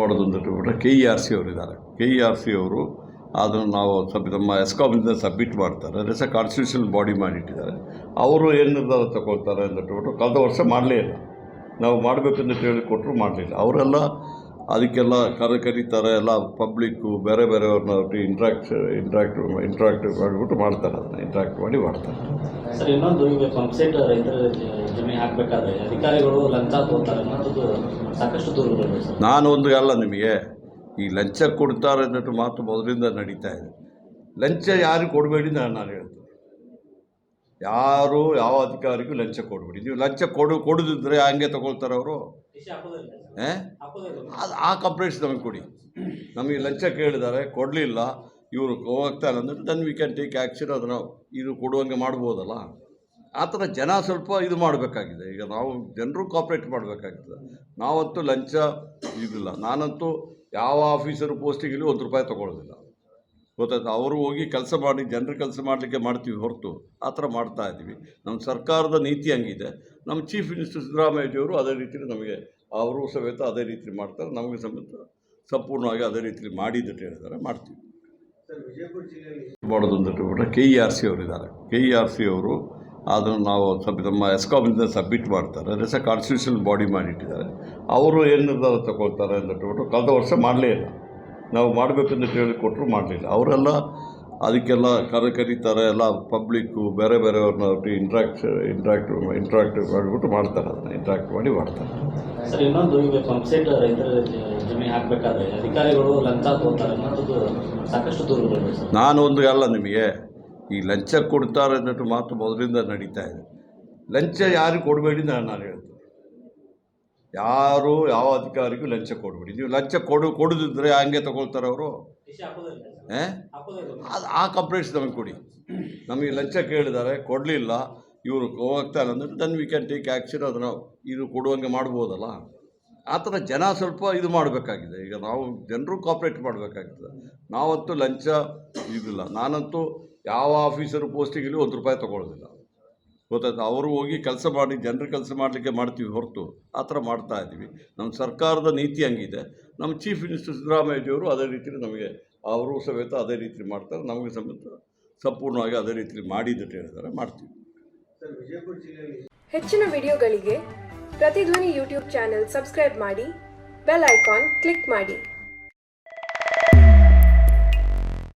ಮಾಡೋದು ಅಂತ K E R C ಅವರಿದ್ದಾರೆ ಕೆ ಇ ಆರ್ ಸಿ ಅವರು ಅದನ್ನು ನಾವು ಸಬ್, ನಮ್ಮ ಎಸ್ಕಾಮಿಂದ ಸಬ್ಮಿಟ್ ಮಾಡ್ತಾರೆ. ಅದೆಸ ಕಾನ್ಸ್ಟಿಟ್ಯೂಷನ್ ಬಾಡಿ ಮಾಡಿಟ್ಟಿದ್ದಾರೆ ಅವರು ಏನು ನಿರ್ಧಾರ ತಗೊಳ್ತಾರೆ ಅಂತ ಕಳೆದ ವರ್ಷ ಮಾಡಲೇ ಇಲ್ಲ. ನಾವು ಮಾಡಬೇಕಂತ ಹೇಳಿ ಕೊಟ್ಟರು ಮಾಡಲಿಲ್ಲ. ಅವರೆಲ್ಲ ಅದಕ್ಕೆಲ್ಲ ಕರೆ ಕರೀತಾರೆ ಎಲ್ಲ ಪಬ್ಲಿಕ್ಕು ಬೇರೆ ಬೇರೆಯವ್ರನ್ನ ಇಂಟ್ರಾಕ್ಟ್ ಇಂಟ್ರಾಕ್ಟ್ ಇಂಟ್ರಾಕ್ಟಿವ್ ಮಾಡಿಬಿಟ್ಟು ಮಾಡ್ತಾರೆ ಅದನ್ನು ಇಂಟ್ರಾಕ್ಟ್ ಮಾಡಿ ಮಾಡ್ತಾರೆ. ಸರ್ ಇನ್ನೊಂದು ಈಗ ಪಂಪ್ಸೆಟ್ ರೈತರ ಜಮೆ ಹಾಕಬೇಕಾದ್ರೆ ಅಧಿಕಾರಿಗಳು ಲಂಚ ಸಾಕಷ್ಟು ನಾನು ಒಂದು ಅಲ್ಲ ನಿಮಗೆ ಈ ಲಂಚ ಕೊಡ್ತಾರೆ ಅನ್ನೋದು ಮಾತು ಮೊದಲಿಂದ ನಡೀತಾ ಇದೆ. ಲಂಚ ಯಾರು ಕೊಡಬೇಡಿ ನಾನು ನಾನು ಹೇಳ್ತೀನಿ. ಯಾರು ಯಾವ ಅಧಿಕಾರಿಗೂ ಲಂಚ ಕೊಡಬೇಡಿ. ನೀವು ಲಂಚ ಕೊಡು ಕೊಡದಿದ್ರೆ ಹಂಗೆ ತಗೊಳ್ತಾರೆ ಅವರು. ಅದು ಆ ಕಂಪ್ಲೇಂಟ್ಸ್ ನಮಗೆ ಕೊಡಿ. ನಮಗೆ ಲಂಚ ಕೇಳಿದ್ದಾರೆ ಕೊಡಲಿಲ್ಲ. ಇವರು ಹೋಗ್ತಾ ಇಲ್ಲ ಅಂದರೆ then we can take action ಅದನ್ನು ಇದು ಕೊಡುವಂಗೆ ಮಾಡ್ಬೋದಲ್ಲ. ಆ ಥರ ಜನ ಸ್ವಲ್ಪ ಇದು ಮಾಡಬೇಕಾಗಿದೆ. ಈಗ ನಾವು ಜನರು ಕಾಪ್ರೇಟ್ ಮಾಡಬೇಕಾಗ್ತದೆ ನಾವಂತೂ ಲಂಚ ಇದಿಲ್ಲ. ನಾನಂತೂ ಯಾವ ಆಫೀಸರು ಪೋಸ್ಟಿಗೆ ಒಂದು ರೂಪಾಯಿ ತೊಗೊಳ್ಳೋದಿಲ್ಲ ಗೊತ್ತಾಯ್ತು. ಅವರು ಹೋಗಿ ಕೆಲಸ ಮಾಡಿ, ಜನರ ಕೆಲಸ ಮಾಡಲಿಕ್ಕೆ ಮಾಡ್ತೀವಿ ಹೊರತು. ಆ ಥರ ಮಾಡ್ತಾ ಇದ್ದೀವಿ. ನಮ್ಮ ಸರ್ಕಾರದ ನೀತಿ ಹಂಗಿದೆ. ನಮ್ಮ ಚೀಫ್ ಮಿನಿಸ್ಟರ್ ಸಿದ್ದರಾಮಯ್ಯಜಿಯವರು ಅದೇ ರೀತಿಯಲ್ಲಿ ನಮಗೆ ಅವರು ಸಮೇತ ಅದೇ ರೀತಿ ಮಾಡ್ತಾರೆ. ನಮಗೆ ಸಮೇತ ಸಂಪೂರ್ಣವಾಗಿ ಅದೇ ರೀತಿಯಲ್ಲಿ ಮಾಡಿದ್ದು ಹೇಳಿದ್ದಾರೆ. ಮಾಡ್ತೀವಿ. ಮಾಡೋದೊಂದು ಕೆ ಇ ಆರ್ ಸಿ ಅವರಿದ್ದಾರೆ ಕೆ ಇ ಆರ್ ಸಿ ಅವರು ಅದನ್ನು ನಾವು ಸಬ್ ನಮ್ಮ ಎಸ್ಕಾಮಿಂದ ಸಬ್ಮಿಟ್ ಮಾಡ್ತಾರೆ. ಅದೆಸ ಕಾನ್ಸ್ಟಿಟ್ಯೂಷನ್ ಬಾಡಿ ಮಾಡಿಟ್ಟಿದ್ದಾರೆ ಅವರು ಏನು ನಿರ್ಧಾರ ತಗೊಳ್ತಾರೆ ಅಂತ ಬಿಟ್ಟು ಕಳೆದ ವರ್ಷ ಮಾಡಲೇ ಇಲ್ಲ. ನಾವು ಮಾಡಬೇಕಂತ ಹೇಳಿ ಕೊಟ್ಟರು ಮಾಡಲಿಲ್ಲ. ಅವರೆಲ್ಲ ಅದಕ್ಕೆಲ್ಲ ಕರೆ ಕರೀತಾರೆ ಎಲ್ಲ ಪಬ್ಲಿಕ್ಕು ಬೇರೆ ಬೇರೆಯವ್ರನ್ನ ಇಂಟ್ರಾಕ್ಟ್ ಇಂಟ್ರಾಕ್ಟ್ ಇಂಟ್ರಾಕ್ಟ್ ಮಾಡಿಬಿಟ್ಟು ಮಾಡ್ತಾರೆ ಅದನ್ನು ಇಂಟ್ರಾಕ್ಟ್ ಮಾಡಿ ಮಾಡ್ತಾರೆ. ಸರ್ ಇನ್ನೊಂದು ಈಗ ಪಂಪ್ಸೆಟ್ ರೈತರ ಜಮೀನು ಹಾಕಬೇಕಾದ್ರೆ ಅಧಿಕಾರಿಗಳು ಲಂಚ ಸಾಕಷ್ಟು ನಾನು ಒಂದು ಅಲ್ಲ ನಿಮಗೆ ಈ ಲಂಚ ಕೊಡ್ತಾರೆ ಅನ್ನೋದು ಮಾತು ಮೊದಲಿಂದ ನಡೀತಾ ಇದೆ. ಲಂಚ ಯಾರಿಗೆ ಕೊಡಬೇಡಿ ನಾನು ನಾನು ಹೇಳ್ತೀನಿ. ಯಾರು ಯಾವ ಅಧಿಕಾರಿಗೂ ಲಂಚ ಕೊಡಬೇಡಿ. ನೀವು ಲಂಚ ಕೊಡು ಕೊಡದಿದ್ರೆ ಹಂಗೆ ತಗೊಳ್ತಾರೆ ಅವರು. ಅದು ಆ ಕಂಪ್ಲೇಂಟ್ಸ್ ನಮಗೆ ಕೊಡಿ. ನಮಗೆ ಲಂಚ ಕೇಳಿದ್ದಾರೆ ಕೊಡಲಿಲ್ಲ ಇವರು ಹೋಗ್ತಾ ಇಲ್ಲ ಅಂದರೆ then we can take action ಅದನ್ನು ಇದು ಕೊಡುವಂಗೆ ಮಾಡ್ಬೋದಲ್ಲ. ಆ ಥರ ಜನ ಸ್ವಲ್ಪ ಇದು ಮಾಡಬೇಕಾಗಿದೆ. ಈಗ ನಾವು ಜನರು ಕಾಪ್ರೇಟ್ ಮಾಡಬೇಕಾಗ್ತದೆ ನಾವಂತೂ ಲಂಚ ಇದಿಲ್ಲ. ನಾನಂತೂ ಯಾವ ಆಫೀಸರು ಪೋಸ್ಟಿಗೆ ಒಂದು ರೂಪಾಯಿ ತೊಗೊಳ್ಳೋದಿಲ್ಲ. ಗೊತ್ತಾಯ್ತು. ಅವರು ಹೋಗಿ ಕೆಲಸ ಮಾಡಿ ಜನರ ಕೆಲಸ ಮಾಡಲಿಕ್ಕೆ ಮಾಡ್ತೀವಿ ಹೊರತು. ಆ ಥರ ಮಾಡ್ತಾ ಇದ್ದೀವಿ. ನಮ್ಮ ಸರ್ಕಾರದ ನೀತಿ ಹಂಗಿದೆ. ನಮ್ಮ ಚೀಫ್ ಮಿನಿಸ್ಟರ್ ಸಿದ್ದರಾಮಯ್ಯಜಿಯವರು ಅದೇ ರೀತಿಯಲ್ಲಿ ನಮಗೆ ಅವರು ಸಮೇತ ಅದೇ ರೀತಿ ಮಾಡ್ತಾರೆ. ನಮಗೆ ಸಮೇತ ಸಂಪೂರ್ಣವಾಗಿ ಅದೇ ರೀತಿಯಲ್ಲಿ ಮಾಡಿದ್ದಟ್ಟು ಹೇಳಿದ್ದಾರೆ. ಮಾಡ್ತೀವಿ. ಹೆಚ್ಚಿನ ವಿಡಿಯೋಗಳಿಗೆ ಪ್ರತಿಧ್ವನಿ ಯೂಟ್ಯೂಬ್ ಚಾನೆಲ್ ಸಬ್ಸ್ಕ್ರೈಬ್ ಮಾಡಿ ಬೆಲ್ ಐಕಾನ್ ಕ್ಲಿಕ್ ಮಾಡಿ.